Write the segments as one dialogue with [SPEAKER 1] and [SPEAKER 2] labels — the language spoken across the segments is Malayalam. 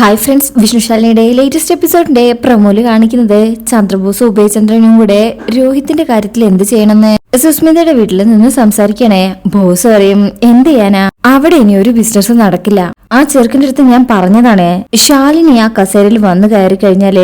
[SPEAKER 1] ഹായ് ഫ്രണ്ട്സ് വിഷ്ണുശാലിനിയുടെ ലേറ്റസ്റ്റ് എപ്പിസോഡിന്റെ പ്രമോൽ കാണിക്കുന്നത് ചന്ദ്രബോസ് ഉഭയചന്ദ്രനും കൂടെ രോഹിത്തിന്റെ കാര്യത്തിൽ എന്ത് ചെയ്യണമെന്ന് സുസ്മിതയുടെ വീട്ടിൽ നിന്ന് സംസാരിക്കണേ. ബോസ് പറയും എന്ത് ചെയ്യാനാ? അവിടെ ഇനി ഒരു ബിസിനസ് നടക്കില്ല. ആ ചെറുക്കിന്റെ അടുത്ത് ഞാൻ പറഞ്ഞതാണ് ശാലിനി ആ കസേരയിൽ വന്നു കയറി കഴിഞ്ഞാൽ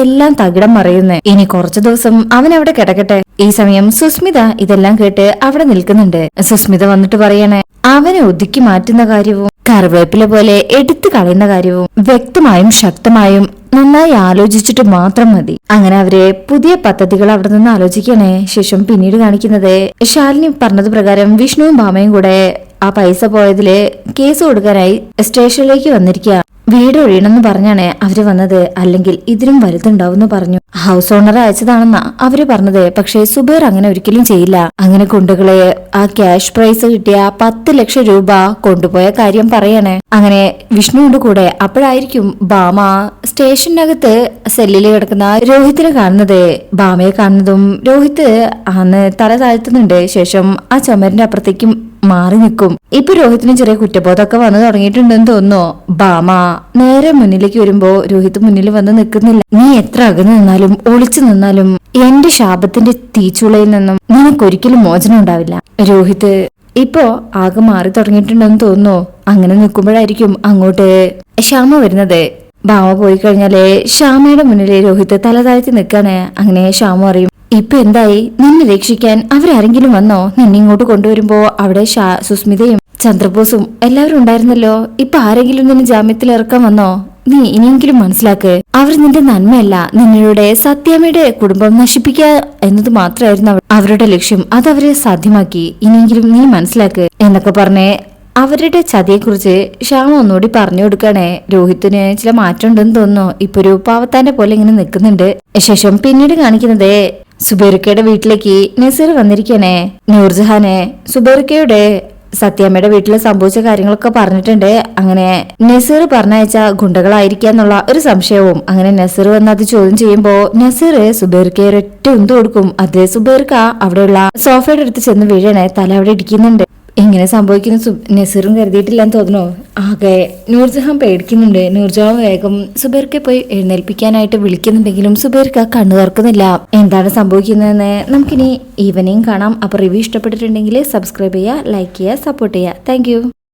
[SPEAKER 1] എല്ലാം തകിടം മറിയുന്നു. ഇനി കുറച്ചു ദിവസം അവൻ അവിടെ കിടക്കട്ടെ. ഈ സമയം സുസ്മിത ഇതെല്ലാം കേട്ട് അവിടെ നിൽക്കുന്നുണ്ട്. സുസ്മിത വന്നിട്ട് പറയണേ അവനെ ഒതുക്കി മാറ്റുന്ന കാര്യവും കറിവേപ്പില പോലെ എടുത്തു കളയുന്ന കാര്യവും വ്യക്തമായും ശക്തമായും നന്നായി ആലോചിച്ചിട്ട് മാത്രം മതി. അങ്ങനെ അവരെ പുതിയ പദ്ധതികൾ അവിടെ നിന്ന് ആലോചിക്കണേ. ശേഷം പിന്നീട് കാണിക്കുന്നത് ശാലിനി പറഞ്ഞത് പ്രകാരം വിഷ്ണുവും ഭാമയും കൂടെ ആ പൈസ പോയതിൽ കേസ് കൊടുക്കാനായി സ്റ്റേഷനിലേക്ക് വന്നിരിക്കുക വീട് ഒഴിയണമെന്ന് പറഞ്ഞാണ് അവർ വന്നത്. അല്ലെങ്കിൽ ഇതിലും വലുതുണ്ടാവും പറഞ്ഞു. ഹൗസ് ഓണർ അയച്ചതാണെന്നാ അവർ പറഞ്ഞത്. പക്ഷേ സുബേർ അങ്ങനെ ഒരിക്കലും ചെയ്യില്ല. അങ്ങനെ കൊണ്ടുകളെ ആ ക്യാഷ് പ്രൈസ് കിട്ടിയ പത്ത് ലക്ഷം രൂപ കൊണ്ടുപോയ കാര്യം പറയണേ. അങ്ങനെ വിഷ്ണുവിന്റെ കൂടെ അപ്പോഴായിരിക്കും ബാമ സ്റ്റേഷനകത്ത് സെല്ലിൽ കിടക്കുന്ന രോഹിത്തിനെ കാണുന്നത്. ബാമയെ കാണുന്നതും രോഹിത് അന്ന് തല താഴ്ത്തുന്നുണ്ട്. ശേഷം ആ ചുമരിന്റെ അപ്പുറത്തേക്കും മാറി നിൽക്കും. ഇപ്പൊ രോഹിത്തിന് ചെറിയ കുറ്റബോധമൊക്കെ വന്നു തുടങ്ങിയിട്ടുണ്ടെന്ന് തോന്നുന്നു. ബാമ നേരെ മുന്നിലേക്ക് വരുമ്പോ രോഹിത് മുന്നിൽ വന്ന് നിൽക്കുന്നില്ല. നീ എത്ര അകന്നു നിന്നാലും ഒളിച്ചു നിന്നാലും എന്റെ ശാപത്തിന്റെ തീച്ചുളയിൽ നിന്നും നിനക്കൊരിക്കലും മോചനം ഉണ്ടാവില്ല. രോഹിത് ഇപ്പോ ആകെ മാറി തുടങ്ങിയിട്ടുണ്ടെന്ന് തോന്നുന്നു. അങ്ങനെ നിൽക്കുമ്പോഴായിരിക്കും അങ്ങോട്ട് ശ്യാമ വരുന്നത്. ബാമ പോയി കഴിഞ്ഞാൽ ശ്യാമയുടെ മുന്നിൽ രോഹിത് തല താഴ്ത്തി നിൽക്കാണ്. അങ്ങനെ ശ്യാമ അറിയും ഇപ്പൊ എന്തായി? നിന്നെ രക്ഷിക്കാൻ അവരാരെങ്കിലും വന്നോ? നിന്നെ ഇങ്ങോട്ട് കൊണ്ടുവരുമ്പോ അവിടെ സുസ്മിതയും ചന്ദ്രബോസും എല്ലാവരും ഉണ്ടായിരുന്നല്ലോ. ഇപ്പൊ ആരെങ്കിലും നിന്നെ ജാമ്യത്തിൽ ഇറക്കാൻ വന്നോ? നീ ഇനിയെങ്കിലും മനസ്സിലാക്ക്. അവർ നിന്റെ നന്മയല്ല നിന്നയുടെ സത്യാമ്മയുടെ കുടുംബം നശിപ്പിക്കുക എന്നത് മാത്രമായിരുന്നു അവരുടെ ലക്ഷ്യം. അത് അവരെ സാധ്യമാക്കി. ഇനിയെങ്കിലും നീ മനസ്സിലാക്ക്. എന്നൊക്കെ പറഞ്ഞേ അവരുടെ ചതിയെക്കുറിച്ച് ശ്യാമ ഒന്നുകൂടി പറഞ്ഞു കൊടുക്കണേ രോഹിത്തിന് ചില മാറ്റം ഉണ്ടെന്ന് തോന്നുന്നു. ഇപ്പൊ ഒരു പാവത്താന്റെ പോലെ ഇങ്ങനെ നിൽക്കുന്നുണ്ട്. ശേഷം പിന്നീട് കാണിക്കുന്നത് സുബേറിക്കയുടെ വീട്ടിലേക്ക് നസീർ വന്നിരിക്കണേ. നൂർജഹാനെ സുബേറിക്കയുടെ സത്യാമ്മയുടെ വീട്ടിൽ സംഭവിച്ച കാര്യങ്ങളൊക്കെ പറഞ്ഞിട്ടുണ്ട്. അങ്ങനെ നസീർ പറഞ്ഞയച്ച ഗുണ്ടകളായിരിക്കാന്നുള്ള ഒരു സംശയവും. അങ്ങനെ നസീർ വന്ന് അത് ചോദ്യം ചെയ്യുമ്പോൾ നസീർ സുബേർക്കെ ഒരൊറ്റ ഉന്ത് കൊടുക്കും. അതേ സുബേർക്ക അവിടെയുള്ള സോഫയുടെ അടുത്ത് ചെന്ന് വീഴണേ. തല അവിടെ ഇടിക്കുന്നുണ്ട്. ഇങ്ങനെ സംഭവിക്കുന്ന നസീറും കരുതിയിട്ടില്ലെന്ന് തോന്നുന്നു. ആകെ നൂർജഹാൻ പേടിക്കുന്നുണ്ട്. നൂർജഹാൻ വേഗം സുബേർക്കെ പോയി എഴുന്നേൽപ്പിക്കാനായിട്ട് വിളിക്കുന്നുണ്ടെങ്കിലും സുബേർക്ക കണ്ണു തുറക്കുന്നില്ല. എന്താണ് സംഭവിക്കുന്നതെന്ന് നമുക്കിനി ഈവനിങ് കാണാം. അപ്പോൾ റിവ്യൂ ഇഷ്ടപ്പെട്ടിട്ടുണ്ടെങ്കിൽ സബ്സ്ക്രൈബ് ചെയ്യുക ലൈക്ക് ചെയ്യുക സപ്പോർട്ട് ചെയ്യുക. താങ്ക്